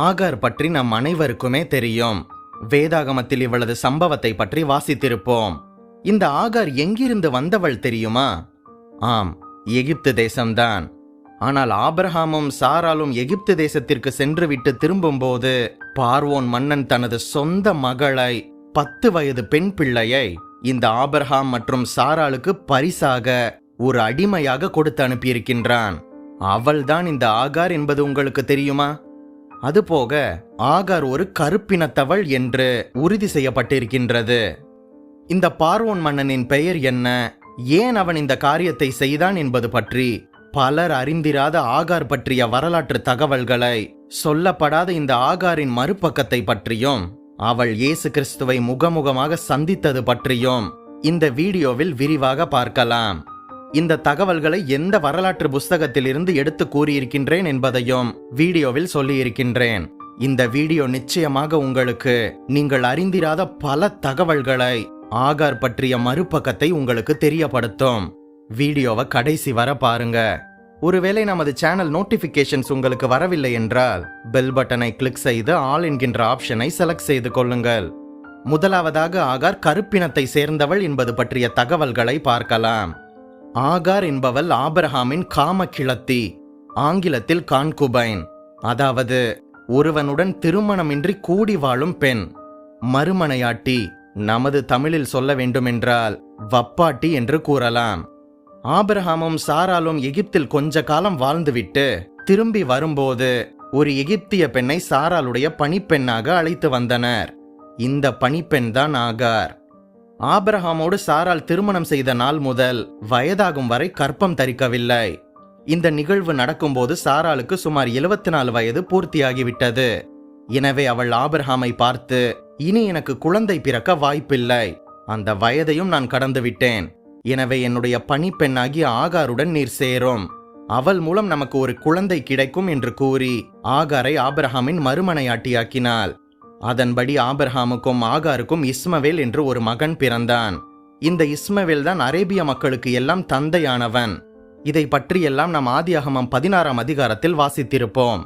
ஆகார் பற்றி நம் அனைவருக்குமே தெரியும். வேதாகமத்தில் இவளது சம்பவத்தை பற்றி வாசித்திருப்போம். இந்த ஆகார் எங்கிருந்து வந்தவள் தெரியுமா? ஆம் எகிப்து தேசம்தான். ஆனால் ஆபிரஹாமும் சாராலும் எகிப்து தேசத்திற்கு சென்றுவிட்டு திரும்பும்போது பார்வோன் மன்னன் தனது சொந்த மகளை பத்து வயது பெண் பிள்ளையை இந்த ஆபிரஹாம் மற்றும் சாராளுக்கு பரிசாக ஒரு அடிமையாக கொடுத்து அனுப்பியிருக்கின்றான். அவள்தான் இந்த ஆகார் என்பது உங்களுக்கு தெரியுமா? அதுபோக ஆகார் ஒரு கருப்பினத்தவள் என்று உறுதி செய்யப்பட்டிருக்கின்றது. இந்த பார்வோன் மன்னனின் பெயர் என்ன? ஏன் அவன் இந்த காரியத்தை செய்தான் என்பது பற்றி பலர் அறிந்திராத ஆகார் பற்றிய வரலாற்று தகவல்களை சொல்லப்படாத இந்த ஆகாரின் மறுபக்கத்தை பற்றியும் அவள் இயேசு கிறிஸ்துவை முகமுகமாக சந்தித்தது பற்றியும் இந்த வீடியோவில் விரிவாக பார்க்கலாம். இந்த தகவல்களை எந்த வரலாற்று புஸ்தகத்திலிருந்து எடுத்து கூறியிருக்கின்றேன் என்பதையும் வீடியோவில் சொல்லியிருக்கின்றேன். இந்த வீடியோ நிச்சயமாக உங்களுக்கு நீங்கள் அறிந்திராத பல தகவல்களை ஆகார் பற்றிய மறுபக்கத்தை உங்களுக்கு தெரியப்படுத்தும். வீடியோவை கடைசி வர பாருங்க. ஒருவேளை நமது சேனல் நோட்டிபிகேஷன்ஸ் உங்களுக்கு வரவில்லை என்றால் பெல் பட்டனை கிளிக் செய்து ஆல் என்கின்ற ஆப்ஷனை செலக்ட் செய்து கொள்ளுங்கள். முதலாவதாக ஆகார் கருப்பினத்தை சேர்ந்தவள் என்பது பற்றிய தகவல்களை பார்க்கலாம். ஆகார் என்பவள் ஆபரஹாமின் காம கிளத்தி ஆங்கிலத்தில் கான்குபைன். அதாவது ஒருவனுடன் திருமணமின்றி கூடி வாழும் பெண். மறுமனையாட்டி நமது தமிழில் சொல்ல வேண்டுமென்றால் வப்பாட்டி என்று கூறலாம். ஆபிரஹாமும் சாராலும் எகிப்தில் கொஞ்ச காலம் வாழ்ந்துவிட்டு திரும்பி வரும்போது ஒரு எகிப்திய பெண்ணை சாராளுடைய பணிப்பெண்ணாக அழைத்து வந்தனர். இந்த பணிப்பெண் தான் ஆகார். ஆபரஹாமோடு சாரால் திருமணம் செய்த நாள் முதல் வயதாகும் வரை கற்பம் தரிக்கவில்லை. இந்த நிகழ்வு நடக்கும்போது சாராளுக்கு சுமார் 74 நாலு வயது பூர்த்தியாகிவிட்டது. எனவே அவள் ஆபிரகாமை பார்த்து இனி எனக்கு குழந்தை பிறக்க வாய்ப்பில்லை. அந்த வயதையும் நான் கடந்துவிட்டேன். எனவே என்னுடைய பணிப்பெண்ணாகிய ஆகாருடன் நீர் சேரும். அவள் மூலம் நமக்கு ஒரு குழந்தை கிடைக்கும் என்று கூறி ஆகாரை ஆபிரஹாமின் மறுமனையாட்டியாக்கினாள். அதன்படி ஆபர்ஹாமுக்கும் ஆகாருக்கும் இஸ்மவேல் என்று ஒரு மகன் பிறந்தான். இந்த இஸ்மவேல் தான் அரேபிய மக்களுக்கு எல்லாம் தந்தையானவன். இதை பற்றியெல்லாம் நாம் ஆதியாகமம் பதினாறாம் அதிகாரத்தில் வாசித்திருப்போம்.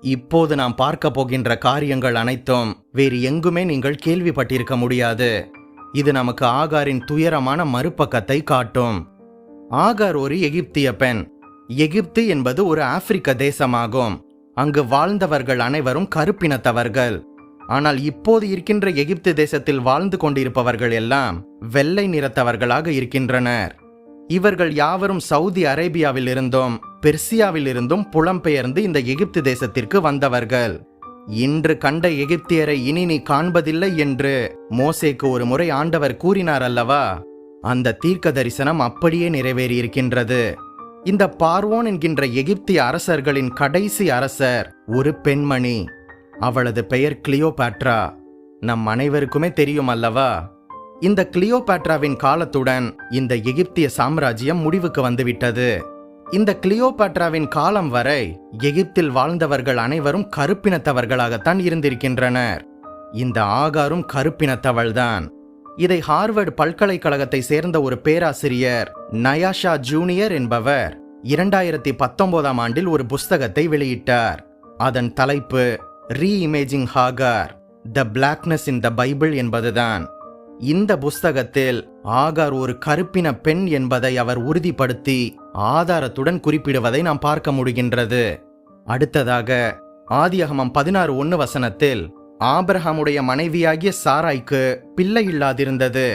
இப்போது நாம் பார்க்க போகின்ற காரியங்கள் அனைத்தும் வேறு எங்குமே நீங்கள் கேள்விப்பட்டிருக்க முடியாது. இது நமக்கு ஆகாரின் துயரமான மறுபக்கத்தை காட்டும். ஆகார் ஒரு எகிப்திய பெண். எகிப்து என்பது ஒரு ஆப்பிரிக்க தேசமாகும். அங்கு வாழ்ந்தவர்கள் அனைவரும் கருப்பினத்தவர்கள். ஆனால் இப்போது இருக்கின்ற எகிப்து தேசத்தில் வாழ்ந்து கொண்டிருப்பவர்கள் எல்லாம் வெள்ளை நிறத்தவர்களாக இருக்கின்றனர். இவர்கள் யாவரும் சவுதி அரேபியாவில் இருந்தும் பெர்சியாவில் இருந்தும் புலம்பெயர்ந்து இந்த எகிப்து தேசத்திற்கு வந்தவர்கள். இன்று கண்ட எகிப்தியரை இனி நீ காண்பதில்லை என்று மோசேக்கு ஒரு முறை ஆண்டவர் கூறினார் அல்லவா? அந்த தீர்க்க தரிசனம் அப்படியே நிறைவேறியிருக்கின்றது. இந்த பார்வோன் என்கின்ற எகிப்திய அரசர்களின் கடைசி அரசர் ஒரு பெண்மணி. அவளது பெயர் கிளியோபாட்ரா. நம் அனைவருக்குமே தெரியும் அல்லவா? இந்த கிளியோபாட்ராவின் காலத்துடன் இந்த எகிப்திய சாம்ராஜ்யம் முடிவுக்கு வந்துவிட்டது. இந்த கிளியோபாட்ராவின் காலம் வரை எகிப்தில் வாழ்ந்தவர்கள் அனைவரும் கருப்பினத்தவர்களாகத்தான் இருந்திருக்கின்றனர். இந்த ஆகாரும் கருப்பினத்தவள்தான். இதை ஹார்வர்டு பல்கலைக்கழகத்தை சேர்ந்த ஒரு பேராசிரியர் நயாஷா ஜூனியர் என்பவர் இரண்டாயிரத்தி பத்தொன்பதாம் ஆண்டில் ஒரு புஸ்தகத்தை வெளியிட்டார். அதன் தலைப்பு reimagining Hagar the blackness in the Bible என்பதுதான். இந்த புஸ்தகத்தில் ஆகார் ஒரு கருப்பின பெண் என்பதை அவர் உறுதிப்படுத்தி ஆதாரத்துடன் குறிப்பிடுவதை நாம் பார்க்க முடிகின்றது. அடுத்ததாக ஆதியகமம் பதினாறு ஒன்னு வசனத்தில் ஆபிரஹாமுடைய மனைவியாகிய சாராய்க்கு பிள்ளை இல்லாதிருந்தது.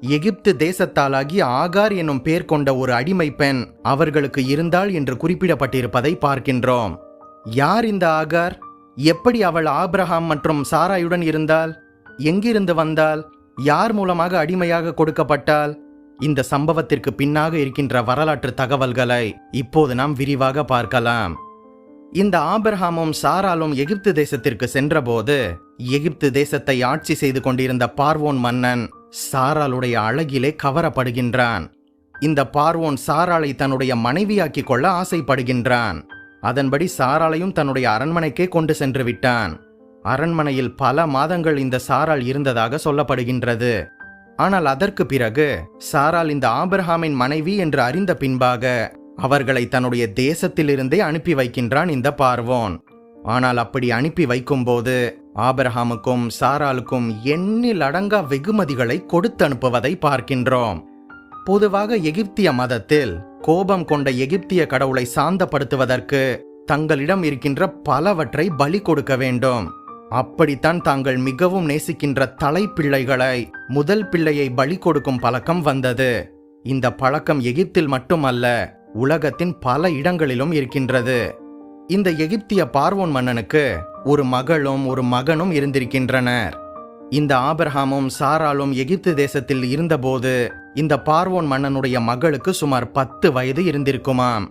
எகிப்து தேசத்தாலாகிய ஆகார் என்னும் பேர் கொண்ட ஒரு அடிமை பெண் அவர்களுக்கு இருந்தாள் என்று குறிப்பிடப்பட்டிருப்பதை பார்க்கின்றோம். யார் இந்த ஆகார்? எப்படி அவள் ஆப்ரஹாம் மற்றும் சாராயுடன் இருந்தால் எங்கிருந்து வந்தால் யார் மூலமாக அடிமையாக கொடுக்கப்பட்டால் இந்த சம்பவத்திற்கு பின்னாக இருக்கின்ற வரலாற்று தகவல்களை இப்போது நாம் விரிவாக பார்க்கலாம். இந்த ஆபிரஹாமும் சாராலும் எகிப்து தேசத்திற்கு சென்றபோது எகிப்து தேசத்தை ஆட்சி செய்து கொண்டிருந்த பார்வோன் மன்னன் சாராளுடைய அழகிலே கவரப்படுகின்றான். இந்த பார்வோன் சாராளை தன்னுடைய மனைவியாக்கிக் கொள்ள ஆசைப்படுகின்றான். அதன்படி சாராளையும் தன்னுடைய அரண்மனைக்கே கொண்டு சென்று விட்டான். அரண்மனையில் பல மாதங்கள் இந்த சாரால் இருந்ததாக சொல்லப்படுகின்றது. ஆனால் அதற்கு பிறகு சாரால் இந்த ஆபிரஹாமின் மனைவி என்று அறிந்த பின்பாக அவர்களை தன்னுடைய தேசத்திலிருந்தே அனுப்பி வைக்கின்றான் இந்த பார்வோன். ஆனால் அப்படி அனுப்பி வைக்கும்போது ஆபரஹாமுக்கும் சாராலுக்கும் எண்ணில் அடங்கா வெகுமதிகளை கொடுத்து அனுப்புவதை பார்க்கின்றோம். பொதுவாக எகிப்திய மதத்தில் கோபம் கொண்ட எகிப்திய கடவுளை சாந்தப்படுத்துவதற்கு தங்களிடம் இருக்கின்ற பலவற்றை பலி கொடுக்க வேண்டும். அப்படித்தான் தாங்கள் மிகவும் நேசிக்கின்ற தலைப்பிள்ளைகளை முதல் பிள்ளையை பலி கொடுக்கும் பழக்கம் வந்தது. இந்த பழக்கம் எகிப்தில் மட்டுமல்ல உலகத்தின் பல இடங்களிலும் இருக்கின்றது. இந்த எகிப்திய பார்வோன் மன்னனுக்கு ஒரு மகளும் ஒரு மகனும் இருந்திருக்கின்றனர். இந்த ஆபிரஹாமும் சாராலும் எகிப்து தேசத்தில் இருந்தபோது இந்த பார்வோன் மன்னனுடைய மகளுக்கு சுமார் பத்து வயது இருந்திருக்குமாம்.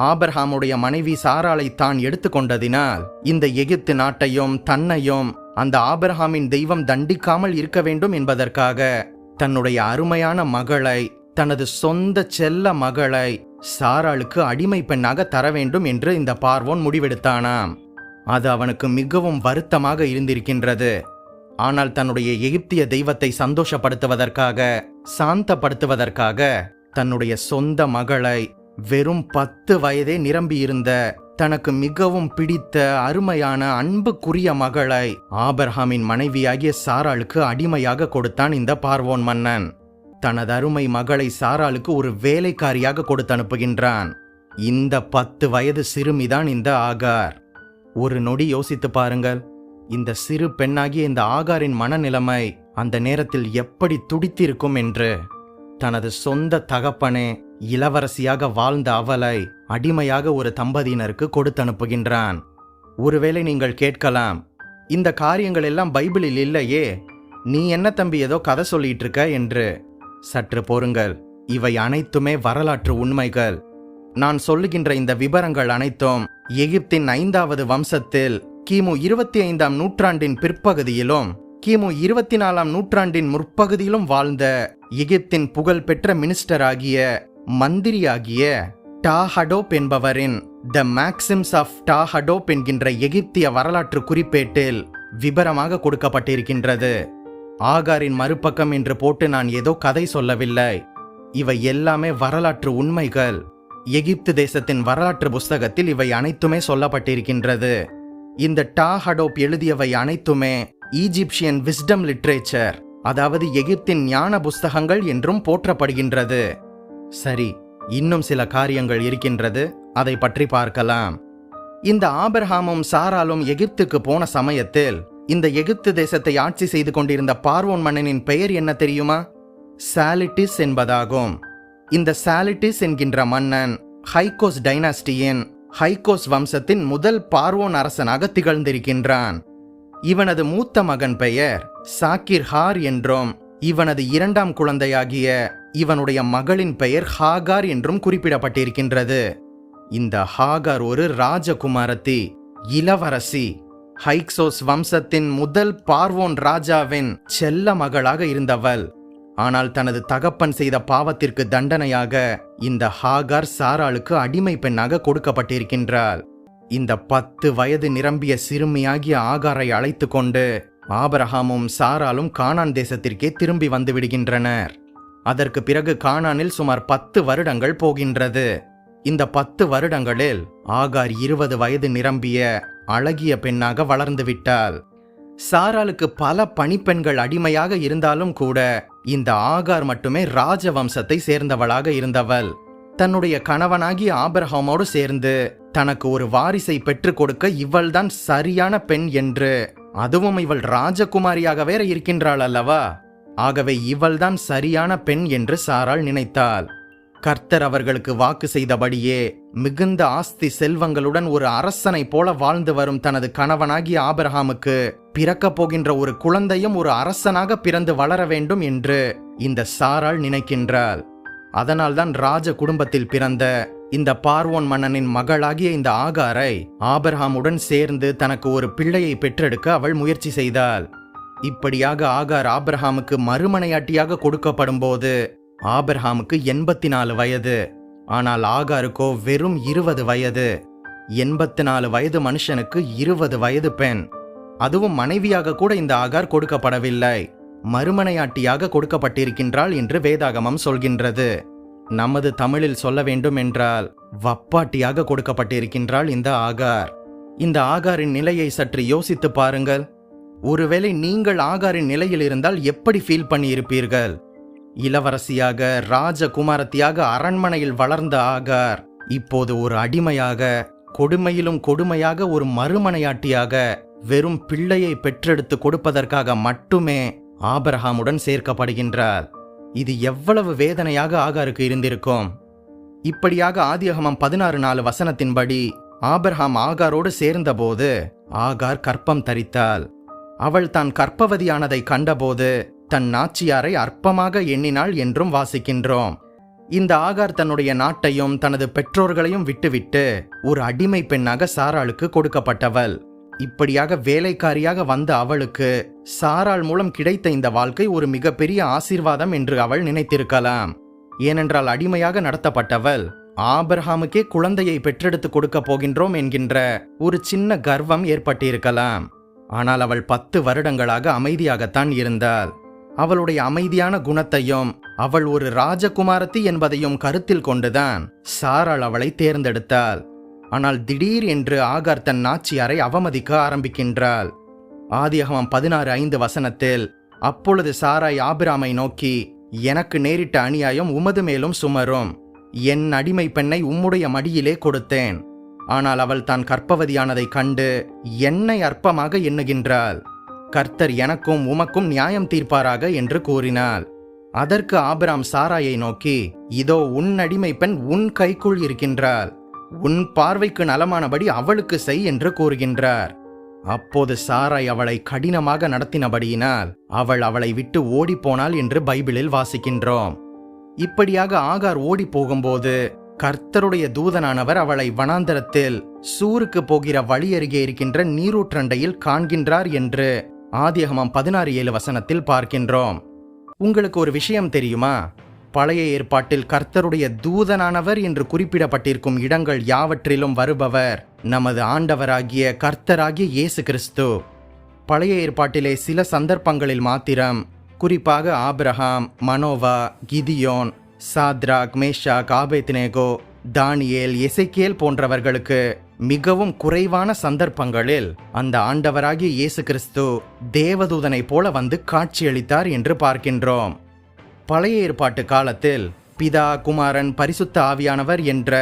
ஆபர்ஹாமுடைய மனைவி சாராலை தான் எடுத்துக்கொண்டதினால் இந்த எகிப்து நாட்டையும் தன்னையும் அந்த ஆபர்ஹாமின் தெய்வம் தண்டிக்காமல் இருக்க வேண்டும் என்பதற்காக தன்னுடைய அருமையான மகளை தனது சொந்த செல்ல மகளை சாராளுக்கு அடிமை பெண்ணாக தர வேண்டும் என்று இந்த பார்வோன் முடிவெடுத்தானாம். அது அவனுக்கு மிகவும் வருத்தமாக இருந்திருக்கின்றது. ஆனால் தன்னுடைய எகிப்திய தெய்வத்தை சந்தோஷப்படுத்துவதற்காக சாந்தப்படுத்துவதற்காக தன்னுடைய சொந்த மகளை வெறும் பத்து வயதே நிரம்பியிருந்த தனக்கு மிகவும் பிடித்த அருமையான அன்புக்குரிய மகளை ஆபர்ஹாமின் மனைவியாகிய சாராளுக்கு அடிமையாக கொடுத்தான் இந்த பார்வோன் மன்னன். தனது அருமை மகளை சாராளுக்கு ஒரு வேலைக்காரியாக கொடுத்து அனுப்புகின்றான். இந்த பத்து வயது சிறுமிதான் இந்த ஆகார். ஒரு நொடி யோசித்து பாருங்கள். இந்த சிறு பெண்ணாகிய இந்த ஆகாரின் மனநிலைமை அந்த நேரத்தில் எப்படி துடித்திருக்கும் என்று. தனது சொந்த தகப்பனே இளவரசியாக வாழ்ந்த அவளை அடிமையாக ஒரு தம்பதியினருக்கு கொடுத்து அனுப்புகின்றான் ஒருவேளை நீங்கள் கேட்கலாம் இந்த காரியங்கள் எல்லாம் பைபிளில் இல்லையே நீ என்ன தம்பி ஏதோ கதை சொல்லிட்டு இருக்க என்று. சற்று பொறுங்கள் இவை அனைத்துமே வரலாற்று உண்மைகள். நான் சொல்லுகின்ற இந்த விவரங்கள் அனைத்தும் எகிப்தின் ஐந்தாவது வம்சத்தில் கிமு இருபத்தி ஐந்தாம் நூற்றாண்டின் பிற்பகுதியிலும் கிமு இருபத்தி நாலாம் நூற்றாண்டின் முற்பகுதியிலும் வாழ்ந்த எகிப்தின் புகழ்பெற்ற மினிஸ்டராகிய மந்திரியாகிய டாஹடோப் என்பவரின் த மேக்சிம்ஸ் ஆஃப் டாஹடோப் என்கின்ற எகிப்திய வரலாற்று குறிப்பேட்டில் விபரமாக கொடுக்கப்பட்டிருக்கின்றது. ஆகாரின் மறுபக்கம் என்று போட்டு நான் ஏதோ கதை சொல்லவில்லை. இவை எல்லாமே வரலாற்று உண்மைகள். எகிப்து தேசத்தின் வரலாற்று புஸ்தகத்தில் இவை அனைத்துமே சொல்லப்பட்டிருக்கின்றது. இந்த டா ஹடோப் எழுதியவை அனைத்துமே ஈஜிப்சியன் விஸ்டம் லிட்ரேச்சர் அதாவது எகிப்தின் ஞான புஸ்தகங்கள் என்றும் போற்றப்படுகின்றது. சரி இன்னும் சில காரியங்கள் இருக்கின்றது அதை பற்றி பார்க்கலாம். இந்த ஆபர்ஹாமும் சாராலும் எகிப்துக்கு போன சமயத்தில் இந்த எகிப்து தேசத்தை ஆட்சி செய்து கொண்டிருந்த பார்வோன் மன்னனின் பெயர் என்ன தெரியுமா? சாலிட்டிஸ் என்பதாகும். இந்த சாலிட்டிஸ் என்கின்ற மன்னன் ஹைகோஸ் டைனாஸ்டியின் ஹைகோஸ் வம்சத்தின் முதல் பார்வோன் அரசனாக திகழ்ந்திருக்கின்றான். இவனது மூத்த மகன் பெயர் சாக்கிர் ஹார் என்றும் இவனது இரண்டாம் குழந்தையாகிய இவனுடைய மகளின் பெயர் ஹாகார் என்றும் குறிப்பிடப்பட்டிருக்கின்றது. இந்த ஹாகார் ஒரு ராஜகுமாரத்தி இளவரசி. ஹைக்சோஸ் வம்சத்தின் முதல் பார்வோன் ராஜாவின் செல்ல மகளாக இருந்தவள். ஆனால் தனது தகப்பன் செய்த பாவத்திற்கு தண்டனையாக இந்த ஹாகார் சாராளுக்கு அடிமை பெண்ணாக கொடுக்கப்பட்டிருக்கின்றாள். இந்த பத்து வயது நிரம்பிய சிறுமியாகிய ஆகாரை அழைத்து கொண்டு ஆபரஹாமும் சாராலும் கானான் தேசத்திற்கே திரும்பி வந்து விடுகின்றனர். அதற்கு பிறகு கானானில் சுமார் பத்து வருடங்கள் போகின்றது. இந்த பத்து வருடங்களில் ஆகார் இருபது வயது நிரம்பிய அழகிய பெண்ணாக வளர்ந்து விட்டாள். சாராளுக்கு பல பணிப்பெண்கள் அடிமையாக இருந்தாலும் கூட இந்த ஆகார் மட்டுமே ராஜவம்சத்தை சேர்ந்தவளாக இருந்தவள். தன்னுடைய கணவனாகி ஆபிரஹாமோடு சேர்ந்து தனக்கு ஒரு வாரிசை பெற்றுக் கொடுக்க இவள்தான் சரியான பெண் என்று. அதுவும் இவள் ராஜகுமாரியாக வேற இருக்கின்றாள் அல்லவா? ஆகவே இவள்தான் சரியான பெண் என்று சாராள் நினைத்தாள். கர்த்தர் அவர்களுக்கு வாக்கு செய்தபடியே மிகுந்த ஆஸ்தி செல்வங்களுடன் ஒரு அரசனைப் போல வாழ்ந்து வரும் தனது கணவனாகிய ஆபரஹாமுக்கு பிறக்கப் போகின்ற ஒரு குழந்தையும் ஒரு அரசனாக பிறந்து வளர வேண்டும் என்று இந்த சாராள் நினைக்கின்றாள். அதனால்தான் ராஜ குடும்பத்தில் பிறந்த இந்த பார்வோன் மன்னனின் மகளாகிய இந்த ஆகாரை ஆபர்ஹாமுடன் சேர்ந்து தனக்கு ஒரு பிள்ளையை பெற்றெடுக்க அவள் முயற்சி செய்தாள். இப்படியாக ஆகார் ஆபிரஹாமுக்கு மறுமனையாட்டியாக கொடுக்கப்படும் போது ஆபர்ஹாமுக்கு எண்பத்தி நாலு வயது. ஆனால் ஆகாருக்கோ வெறும் இருபது வயது. எண்பத்தி நாலு வயது மனுஷனுக்கு இருபது வயது பெண். அதுவும் மனைவியாக கூட இந்த ஆகார் கொடுக்கப்படவில்லை. மறுமனையாட்டியாக கொடுக்கப்பட்டிருக்கின்றாள் என்று வேதாகமம் சொல்கின்றது. நமது தமிழில் சொல்ல வேண்டும் என்றால் வப்பாட்டியாக கொடுக்கப்பட்டிருக்கின்றாள் இந்த ஆகார். இந்த ஆகாரின் நிலையை சற்று யோசித்து பாருங்கள். ஒருவேளை நீங்கள் ஆகாரின் நிலையில் இருந்தால் எப்படி ஃபீல் பண்ணியிருப்பீர்கள்? இளவரசியாக ராஜகுமாரத்தியாக அரண்மனையில் வளர்ந்த ஆகார் இப்போது ஒரு அடிமையாக கொடுமையிலும் கொடுமையாக ஒரு மறுமனையாட்டியாக வெறும் பிள்ளையை பெற்றெடுத்து கொடுப்பதற்காக மட்டுமே ஆபரஹாமுடன் சேர்க்கப்படுகின்றார். இது எவ்வளவு வேதனையாக ஆகாருக்கு இருந்திருக்கும்? இப்படியாக ஆதியகமம் பதினாறு நாலு வசனத்தின்படி ஆபர்ஹாம் ஆகாரோடு சேர்ந்தபோது ஆகார் கற்பம் தரித்தாள். அவள் தான் கற்பவதியானதை கண்டபோது தன் நாச்சியாரை அற்பமாக எண்ணினாள் என்றும் வாசிக்கின்றோம். இந்த ஆகார் தன்னுடைய நாட்டையும் தனது பெற்றோர்களையும் விட்டுவிட்டு ஒரு அடிமை பெண்ணாக சாராளுக்கு கொடுக்கப்பட்டவள். இப்படியாக வேலைக்காரியாக வந்த அவளுக்கு சாராள் மூலம் கிடைத்த இந்த வாழ்க்கை ஒரு மிகப்பெரிய ஆசீர்வாதம் என்று அவள் நினைத்திருக்கலாம். ஏனென்றால் அடிமையாக நடத்தப்பட்டவள் ஆபர்ஹாமுக்கே குழந்தையை பெற்றெடுத்து கொடுக்க போகின்றோம் என்கின்ற ஒரு சின்ன கர்வம் ஏற்பட்டிருக்கலாம். ஆனால் அவள் பத்து வருடங்களாக அமைதியாகத்தான் இருந்தாள். அவளுடைய அமைதியான குணத்தையும் அவள் ஒரு ராஜகுமாரத்தி என்பதையும் கருத்தில் கொண்டுதான் சாராள் அவளை தேர்ந்தெடுத்தாள். ஆனால் திடீர் என்று ஆகார் தன் நாச்சியாரை அவமதிக்க ஆரம்பிக்கின்றாள். ஆதியகமம் பதினாறு ஐந்து வசனத்தில் அப்பொழுது சாராய் ஆபிராமை நோக்கி எனக்கு நேரிட்ட அநியாயம் உமது மேலும் சுமரும். என் அடிமை பெண்ணை உம்முடைய மடியிலே கொடுத்தேன். ஆனால் அவள் தான் கற்பவதியானதைக் கண்டு என்னை அற்பமாக எண்ணுகின்றாள். கர்த்தர் எனக்கும் உமக்கும் நியாயம் தீர்ப்பாராக என்று கூறினாள். அதற்கு ஆபிராம் சாராயை நோக்கி இதோ உன் அடிமை பெண் உன் கைக்குள் இருக்கின்றாள். உன் பார்வைக்கு நலமானபடி அவளுக்கு செய் என்று கூறுகின்றார். அப்போது சாராய் அவளை கடினமாக நடத்தினபடியினால் அவள் அவளை விட்டு ஓடிப்போனாள் என்று பைபிளில் வாசிக்கின்றோம். இப்படியாக ஆகார் ஓடி போகும்போது கர்த்தருடைய தூதனானவர் அவளை வனாந்தரத்தில் சூருக்கு போகிற வழியருகே இருக்கின்ற நீரூற்றண்டையில் காண்கின்றார் என்று ஆதியகமம் பதினாறு ஏழு வசனத்தில் பார்க்கின்றோம். உங்களுக்கு ஒரு விஷயம் தெரியுமா? பழைய ஏற்பாட்டில் கர்த்தருடைய தூதனானவர் என்று குறிப்பிடப்பட்டிருக்கும் இடங்கள் யாவற்றிலும் வருபவர் நமது ஆண்டவராகிய கர்த்தராகிய இயேசு கிறிஸ்து. பழைய ஏற்பாட்டிலே சில சந்தர்ப்பங்களில் மாத்திரம் குறிப்பாக Abraham Manoah Gideon Shadrach Meshach Abednego Daniel Ezekiel போன்றவர்களுக்கு மிகவும் குறைவான சந்தர்ப்பங்களில் அந்த ஆண்டவராகிய இயேசு கிறிஸ்து தேவதூதனைப் போல வந்து காட்சியளித்தார் என்று பார்க்கின்றோம். பழைய ஏற்பாட்டு காலத்தில் பிதா குமாரன் பரிசுத்த ஆவியானவர் என்ற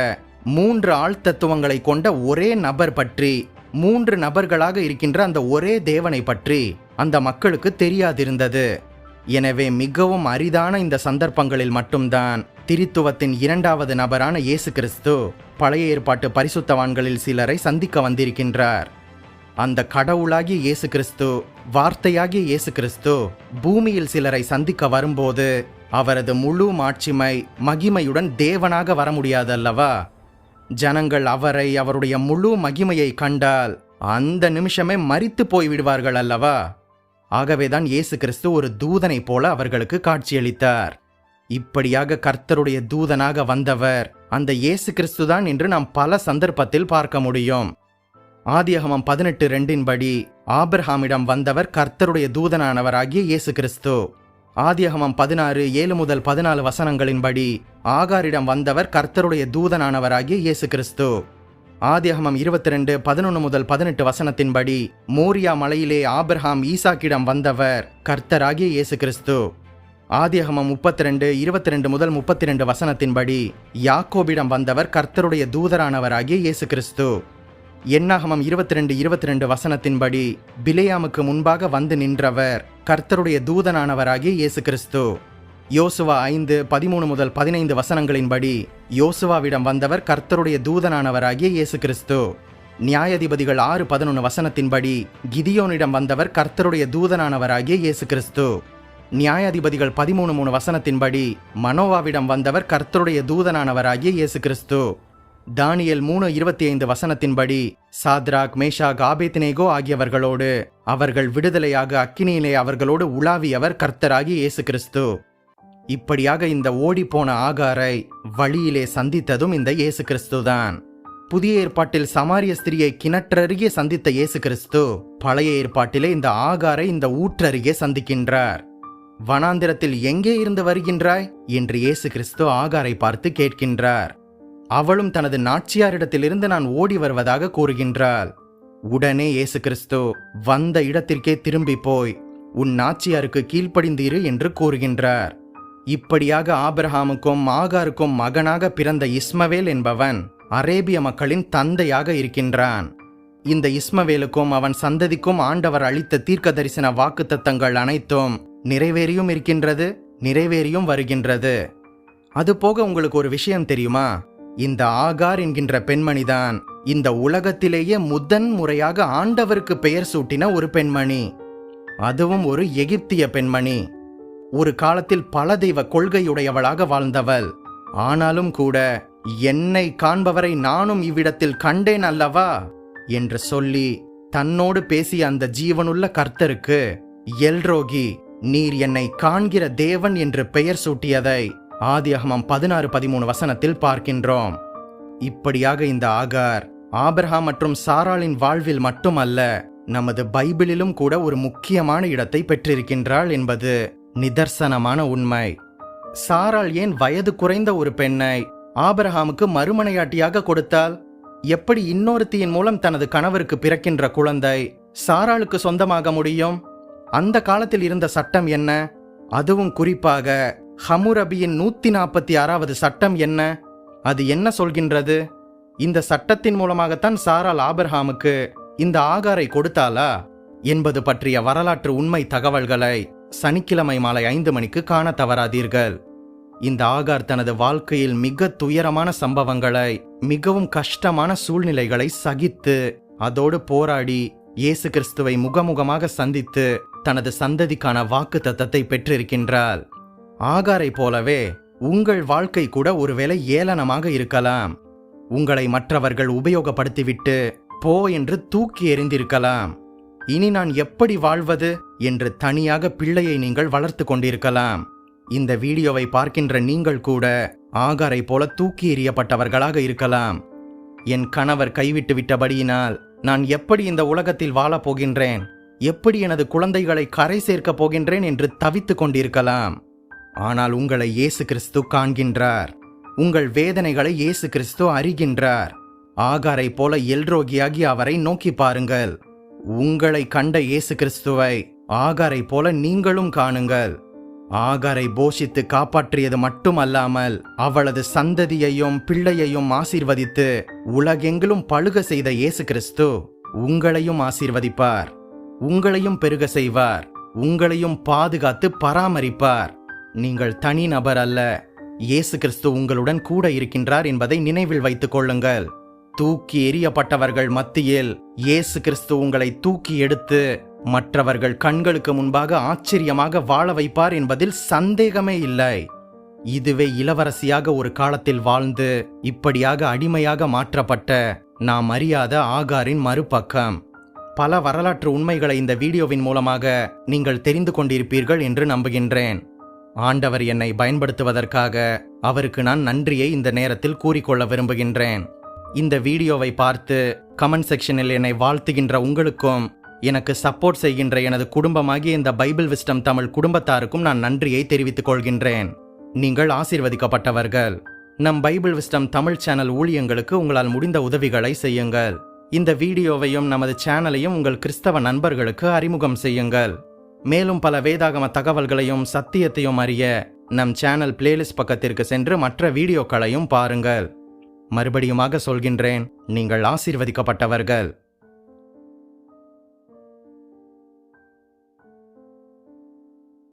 மூன்று ஆழ்த்தத்துவங்களை கொண்ட ஒரே நபர் பற்றி மூன்று நபர்களாக இருக்கின்ற அந்த ஒரே தேவனை பற்றி அந்த மக்களுக்கு தெரியாதிருந்தது. எனவே மிகவும் அரிதான இந்த சந்தர்ப்பங்களில் மட்டும்தான் திரித்துவத்தின் இரண்டாவது நபரான இயேசு கிறிஸ்து பழைய ஏற்பாட்டு பரிசுத்தவான்களில் சிலரை சந்திக்க வந்திருக்கின்றார். அந்த கடவுளாகிய இயேசு கிறிஸ்து வார்த்தையாகிய இயேசு கிறிஸ்து பூமியில் சிலரை சந்திக்க வரும்போது அவரது முழு மாட்சிமை மகிமையுடன் தேவனாக வர முடியாதல்லவா ஜனங்கள் அவரை அவருடைய முழு மகிமையை கண்டால் அந்த நிமிஷமே மறித்து போய் விடுவார்கள் அல்லவா ஆகவேதான் இயேசு கிறிஸ்து ஒரு தூதனை போல அவர்களுக்கு காட்சியளித்தார். இப்படியாக கர்த்தருடைய தூதனாக வந்தவர். அந்த இயேசு கிறிஸ்துதான் என்று நாம் பல சந்தர்ப்பத்தில் பார்க்க முடியும். ஆதியகமம் பதினெட்டு ரெண்டின்படி ஆபிரஹாமிடம் வந்தவர் கர்த்தருடைய தூதனானவராகிய இயேசு கிறிஸ்து. ஆதியகமம் பதினாறு ஏழு முதல் பதினாலு வசனங்களின்படி ஆகாரிடம் வந்தவர் கர்த்தருடைய தூதனானவராகிய இயேசு கிறிஸ்து. ஆதியகமம் இருபத்தி ரெண்டு பதினொன்று முதல் பதினெட்டு வசனத்தின்படி மோரியா மலையிலே ஆபிரஹாம் ஈசாக்கிடம் வந்தவர் கர்த்தராகிய இயேசு கிறிஸ்து. ஆதியகமம் முப்பத்தி ரெண்டு இருபத்தி ரெண்டு முதல் முப்பத்தி ரெண்டு வசனத்தின்படி யாக்கோபிடம் வந்தவர் கர்த்தருடைய தூதரானவராகிய இயேசு கிறிஸ்து எண்ணாகமம் இருபத்தி ரெண்டு இருபத்தி ரெண்டு வசனத்தின்படி பிலேயாமுக்கு முன்பாக வந்து நின்றவர் கர்த்தருடைய தூதனானவராகிய இயேசு கிறிஸ்து யோசுவா ஐந்து பதிமூணு முதல் பதினைந்து வசனங்களின்படி யோசுவாவிடம் வந்தவர் கர்த்தருடைய தூதனானவராகிய இயேசு கிறிஸ்து நியாயாதிபதிகள் ஆறு பதினொன்று வசனத்தின்படி கிதியோனிடம் வந்தவர் கர்த்தருடைய தூதனானவராகிய இயேசு கிறிஸ்து நியாயாதிபதிகள் பதிமூணு மூணு வசனத்தின்படி மனோவாவிடம் வந்தவர் கர்த்தருடைய தூதனானவராகிய இயேசு கிறிஸ்து தானியல் மூணு இருபத்தி ஐந்து வசனத்தின்படி சாத்ராக் மேஷாக் ஆபேத்னேகோ ஆகியவர்களோடு அவர்கள் விடுதலையாக அக்கினியிலே அவர்களோடு உலாவியவர் கர்த்தராகிய இயேசு கிறிஸ்து இப்படியாக இந்த ஓடிப்போன ஆகாரை வழியிலே சந்தித்ததும் இந்த இயேசு கிறிஸ்துதான் புதிய ஏற்பாட்டில் சமாரிய ஸ்திரியை கிணற்றருகே சந்தித்த இயேசு கிறிஸ்து பழைய ஏற்பாட்டிலே இந்த ஆகாரை இந்த ஊற்றருகே சந்திக்கின்றார். வனாந்திரத்தில் எங்கே இருந்து வருகின்றாய்? என்று இயேசு கிறிஸ்து ஆகாரை பார்த்து கேட்கின்றார். அவளும் தனது நாச்சியாரிடத்திலிருந்து நான் ஓடி வருவதாக கூறுகின்றாள். உடனே இயேசு கிறிஸ்து வந்த இடத்திற்கே திரும்பி போய் உன் நாச்சியாருக்கு கீழ்ப்படிந்தீரு என்று கூறுகின்றார். இப்படியாக ஆபிரஹாமுக்கும் ஆகாருக்கும் மகனாக பிறந்த இஸ்மவேல் என்பவன் அரேபிய மக்களின் தந்தையாக இருக்கின்றான். இந்த இஸ்மவேலுக்கும் அவன் சந்ததிக்கும் ஆண்டவர் அளித்த தீர்க்க தரிசன வாக்குத்தத்தங்கள் அனைத்தும் நிறைவேறியும் இருக்கின்றது நிறைவேறியும் வருகின்றது. அதுபோக உங்களுக்கு ஒரு விஷயம் தெரியுமா? இந்த ஆகார் என்கின்ற பெண்மணிதான் இந்த உலகத்திலேயே முதன் முறையாக ஆண்டவருக்கு பெயர் சூட்டின ஒரு பெண்மணி. அதுவும் ஒரு எகிப்திய பெண்மணி. ஒரு காலத்தில் பல தெய்வ கொள்கையுடையவளாக வாழ்ந்தவள். ஆனாலும் கூட என்னை காண்பவரை நானும் இவ்விடத்தில் கண்டேன் அல்லவா? என்று சொல்லி தன்னோடு பேசிய அந்த ஜீவனுள்ள கர்த்தருக்கு எல்ரோகி நீர் என்னை காண்கிற தேவன் என்று பெயர் சூட்டியதை ஆதியாகமம் பதினாறு பதிமூணு வசனத்தில் பார்க்கின்றோம். இப்படியாக இந்த ஆகார் ஆபிரஹாம் மற்றும் சாராளின் வாழ்வில் மட்டுமல்ல நமது பைபிளிலும் கூட ஒரு முக்கியமான இடத்தை பெற்றிருக்கின்றாள் என்பது நிதர்சனமான உண்மை. சாராள் ஏன் வயது குறைந்த ஒரு பெண்ணை ஆபரஹாமுக்கு மறுமனையாட்டியாக கொடுத்தால் எப்படி இன்னொருத்தியின் மூலம் தனது கணவருக்கு பிறக்கின்ற குழந்தை சாராளுக்கு சொந்தமாக முடியும்? அந்த காலத்தில் இருந்த சட்டம் என்ன? அதுவும் குறிப்பாக ஹமுரபியின் நூத்தி நாற்பத்தி ஆறாவது சட்டம் என்ன? அது என்ன சொல்கின்றது? இந்த சட்டத்தின் மூலமாகத்தான் சாரால் ஆபர்ஹாமுக்கு இந்த ஆகாரை கொடுத்தாளா? என்பது பற்றிய வரலாற்று உண்மை தகவல்களை சனிக்கிழமை மாலை ஐந்து மணிக்கு காண தவறாதீர்கள். இந்த ஆகார் தனது வாழ்க்கையில் மிக துயரமான சம்பவங்களை மிகவும் கஷ்டமான சூழ்நிலைகளை சகித்து அதோடு போராடி இயேசு கிறிஸ்துவை முகமுகமாக சந்தித்து தனது சந்ததிக்கான வாக்கு தத்தத்தை பெற்றிருக்கின்றாள் ஆகாரை போலவே உங்கள் வாழ்க்கை கூட ஒருவேளை ஏளனமாக இருக்கலாம். உங்களை மற்றவர்கள் உபயோகப்படுத்திவிட்டு போ என்று தூக்கி எறிந்திருக்கலாம். இனி நான் எப்படி வாழ்வது? என்று தனியாக பிள்ளையை நீங்கள் வளர்த்து கொண்டிருக்கலாம். இந்த வீடியோவை பார்க்கின்ற நீங்கள் கூட ஆகாரை போல தூக்கி எறியப்பட்டவர்களாக இருக்கலாம். என் கணவர் கைவிட்டு விட்டபடியினால் நான் எப்படி இந்த உலகத்தில் வாழப் போகின்றேன்? எப்படி எனது குழந்தைகளை கரை சேர்க்கப் போகின்றேன் என்று தவித்துக் கொண்டிருக்கலாம். ஆனால் உங்களை இயேசு கிறிஸ்து காண்கின்றார். உங்கள் வேதனைகளை இயேசு கிறிஸ்து அறிகின்றார். ஆகாரை போல எல்ரோகியாகி அவரை நோக்கி பாருங்கள். உங்களை கண்ட இயேசு கிறிஸ்துவை ஆகாரை போல நீங்களும் காணுங்கள். ஆகாரை போஷித்து காப்பாற்றியது மட்டுமல்லாமல் அவளது சந்ததியையும் பிள்ளையையும் ஆசீர்வதித்து உலகெங்கிலும் பழுக செய்த இயேசு கிறிஸ்து உங்களையும் ஆசீர்வதிப்பார். உங்களையும் பெருக செய்வார். உங்களையும் பாதுகாத்து பராமரிப்பார். நீங்கள் தனி நபர் அல்ல. இயேசு கிறிஸ்து உங்களுடன் கூட இருக்கின்றார் என்பதை நினைவில் வைத்துக் கொள்ளுங்கள். தூக்கி எறியப்பட்டவர்கள் மத்தியில் இயேசு கிறிஸ்து உங்களை தூக்கி எடுத்து மற்றவர்கள் கண்களுக்கு முன்பாக ஆச்சரியமாக வாழ வைப்பார் என்பதில் சந்தேகமே இல்லை. இதுவே இளவரசியாக ஒரு காலத்தில் வாழ்ந்து இப்படியாக அடிமையாக மாற்றப்பட்ட நாம் அறியாத ஆகாரின் மறுபக்கம். பல வரலாற்று உண்மைகளை இந்த வீடியோவின் மூலமாக நீங்கள் தெரிந்து கொண்டிருப்பீர்கள் என்று நம்புகின்றேன். ஆண்டவர் என்னை பயன்படுத்துவதற்காக அவருக்கு நான் நன்றியை இந்த நேரத்தில் கூறிக்கொள்ள விரும்புகின்றேன். இந்த வீடியோவை பார்த்து கமெண்ட் செக்ஷனில் என்னை வாழ்த்துகின்ற உங்களுக்கும் எனக்கு சப்போர்ட் செய்கின்ற எனது குடும்பமாகிய இந்த பைபிள் விஸ்டம் தமிழ் குடும்பத்தாருக்கும் நான் நன்றியை தெரிவித்துக் கொள்கின்றேன். நீங்கள் ஆசீர்வதிக்கப்பட்டவர்கள். நம் பைபிள் விஸ்டம் தமிழ் சேனல் ஊழியங்களுக்கு உங்களால் முடிந்த உதவிகளை செய்யுங்கள். இந்த வீடியோவையும் நமது சேனலையும் உங்கள் கிறிஸ்தவ நண்பர்களுக்கு அறிமுகம் செய்யுங்கள். மேலும் பல வேதாகம தகவல்களையும் சத்தியத்தையும் அறிய நம் சேனல் பிளேலிஸ்ட் பக்கத்திற்கு சென்று மற்ற வீடியோக்களையும் பாருங்கள். மறுபடியுமாக சொல்கின்றேன் நீங்கள் ஆசீர்வதிக்கப்பட்டவர்கள்.